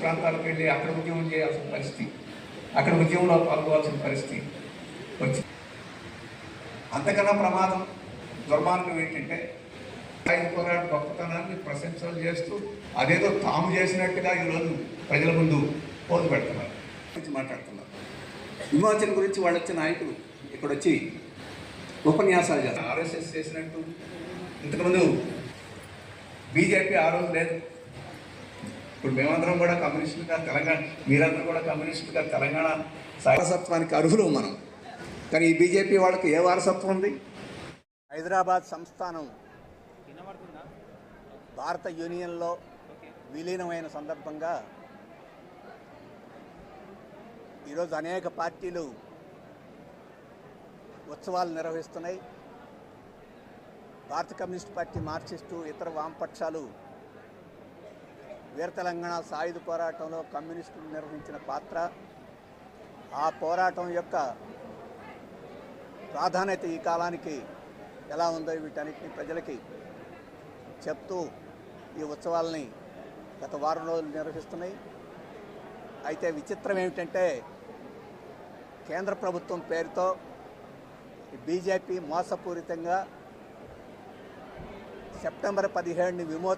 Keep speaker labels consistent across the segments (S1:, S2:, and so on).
S1: ప్రాంతాలకు వెళ్ళి అక్కడ ఉద్యమం చేయాల్సిన పరిస్థితి అక్కడ ఉద్యమంలో పాల్గొవాల్సిన పరిస్థితి వచ్చింది. అంతకన్నా ప్రమాదం దుర్మార్గం ఏంటంటే ఆయన పోరాట గొప్పతనాన్ని ప్రశంసలు చేస్తూ అదేదో తాము చేసినట్టుగా ఈరోజు ప్రజల ముందు పోదు పెడుతున్నారు. గురించి మాట్లాడుతున్నారు. విమోచన గురించి వాళ్ళు వచ్చే నాయకులు ఇక్కడ వచ్చి ఉపన్యాసాలు చేస్తారు. ఆర్ఎస్ఎస్ చేసినట్టు. ఇంతకుముందు బీజేపీ ఆ రోజు లేదు. ఇప్పుడు మేమందరం కూడా కమ్యూనిస్టులుగా తెలంగాణ మీరందరూ కూడా కమ్యూనిస్టులుగా తెలంగాణ వారసత్వానికి అర్హులు మనం. కానీ ఈ బీజేపీ వాళ్ళకి ఏ వారసత్వం ఉంది?
S2: హైదరాబాద్ సంస్థానం భారత యూనియన్లో విలీనమైన సందర్భంగా ఈరోజు అనేక పార్టీలు ఉత్సవాలు నిర్వహిస్తున్నాయి. భారత కమ్యూనిస్ట్ పార్టీ మార్క్సిస్టు ఇతర వామపక్షాలు వీర తెలంగాణ సాయుధ పోరాటంలో కమ్యూనిస్టులు నిర్వహించిన పాత్ర ఆ పోరాటం యొక్క ప్రాధాన్యత ఈ కాలానికి ఎలా ఉందో వీటన్నిటిని ప్రజలకి చెప్తూ ఈ ఉత్సవాలని గత వారం రోజులు నిర్వహిస్తున్నాయి. అయితే విచిత్రం ఏమిటంటే కేంద్ర ప్రభుత్వం పేరుతో బీజేపీ మోసపూరితంగా సెప్టెంబర్ పదిహేడుని విమో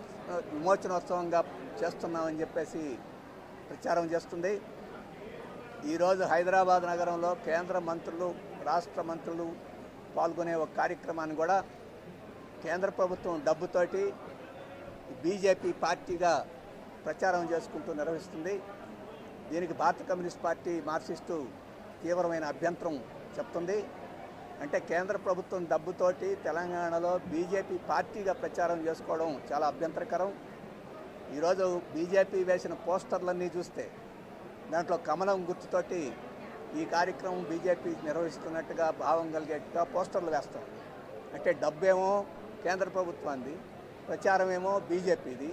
S2: విమోచనోత్సవంగా చేస్తున్నామని చెప్పేసి ప్రచారం చేస్తుంది. ఈరోజు హైదరాబాద్ నగరంలో కేంద్ర మంత్రులు రాష్ట్ర మంత్రులు పాల్గొనే ఒక కార్యక్రమాన్ని కూడా కేంద్ర ప్రభుత్వం డబ్బుతోటి బీజేపీ పార్టీగా ప్రచారం చేసుకుంటూ నిర్వహిస్తుంది. దీనికి భారత కమ్యూనిస్ట్ పార్టీ మార్క్సిస్టు తీవ్రమైన అభ్యంతరం చెప్తుంది. అంటే కేంద్ర ప్రభుత్వం డబ్బుతోటి తెలంగాణలో బీజేపీ పార్టీగా ప్రచారం చేసుకోవడం చాలా అభ్యంతరకరం. ఈరోజు బీజేపీ వేసిన పోస్టర్లన్నీ చూస్తే దాంట్లో కమలం గుర్తుతోటి ఈ కార్యక్రమం బీజేపీ నిర్వహిస్తున్నట్టుగా భావం కలిగేట్టుగా పోస్టర్లు వేస్తాం. అంటే డబ్బేమో కేంద్ర ప్రభుత్వాన్ని ప్రచారం ఏమో బీజేపీది.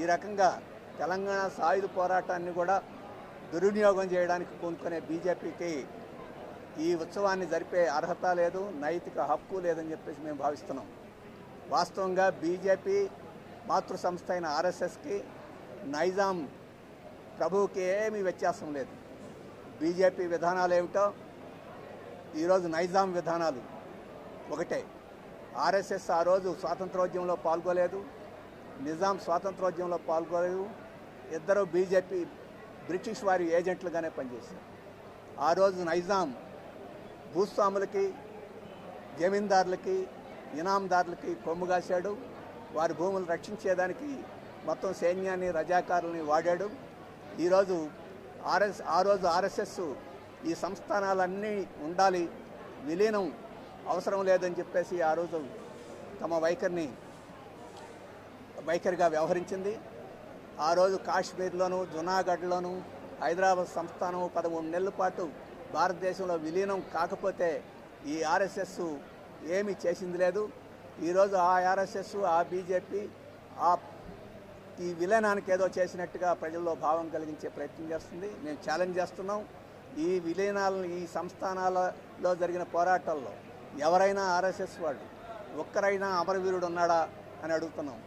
S2: ఈ రకంగా తెలంగాణ సాయుధ పోరాటాన్ని కూడా దుర్వినియోగం చేయడానికి పూనుకునే బీజేపీకి ఈ ఉత్సవాన్ని జరిపే అర్హత లేదు నైతిక హక్కు లేదని చెప్పేసి మేము భావిస్తున్నాం. వాస్తవంగా బీజేపీ మాతృ సంస్థ అయిన ఆర్ఎస్ఎస్కి నైజాం ప్రభువుకి ఏమీ వ్యత్యాసం లేదు. బీజేపీ విధానాలు ఏమిటో ఈరోజు నైజాం విధానాలు ఒకటే. ఆర్ఎస్ఎస్ ఆ రోజు స్వాతంత్రోద్యమంలో పాల్గొలేదు నిజాం స్వాతంత్రోద్యమంలో పాల్గొలేదు ఇద్దరు బీజేపీ బ్రిటిష్ వారి ఏజెంట్లుగానే పనిచేశారు. ఆ రోజు నైజాం భూస్వాములకి జమీందారులకి ఇనాందారులకి కొమ్ము కాశాడు. వారి భూములు రక్షించేదానికి మొత్తం సైన్యాన్ని రజాకారుల్ని వాడాడు. ఈరోజు ఆర్ఎస్ ఆ రోజు ఆర్ఎస్ఎస్ ఈ సంస్థానాలన్నీ ఉండాలి. విలీనం అవసరం లేదని చెప్పేసి ఆ రోజు తమ వైఖరిని వైఖరిగా వ్యవహరించింది. ఆ రోజు కాశ్మీర్లోను జునాగఢ్లోను హైదరాబాద్ సంస్థానం పదమూడు నెలల పాటు భారతదేశంలో విలీనం కాకపోతే ఈ ఆర్ఎస్ఎస్ ఏమి చేసింది లేదు. ఈరోజు ఆ ఆర్ఎస్ఎస్ ఆ బీజేపీ ఆ ఈ విలీనానికి ఏదో చేసినట్టుగా ప్రజల్లో భావం కలిగించే ప్రయత్నం చేస్తుంది. మేము ఛాలెంజ్ చేస్తున్నాం. ఈ విలీనాలను ఈ సంస్థానాలలో జరిగిన పోరాటాల్లో ఎవరైనా ఆర్ఎస్ఎస్ వాళ్ళు ఒక్కరైనా అమరవీరుడు ఉన్నాడా అని అడుగుతున్నాం.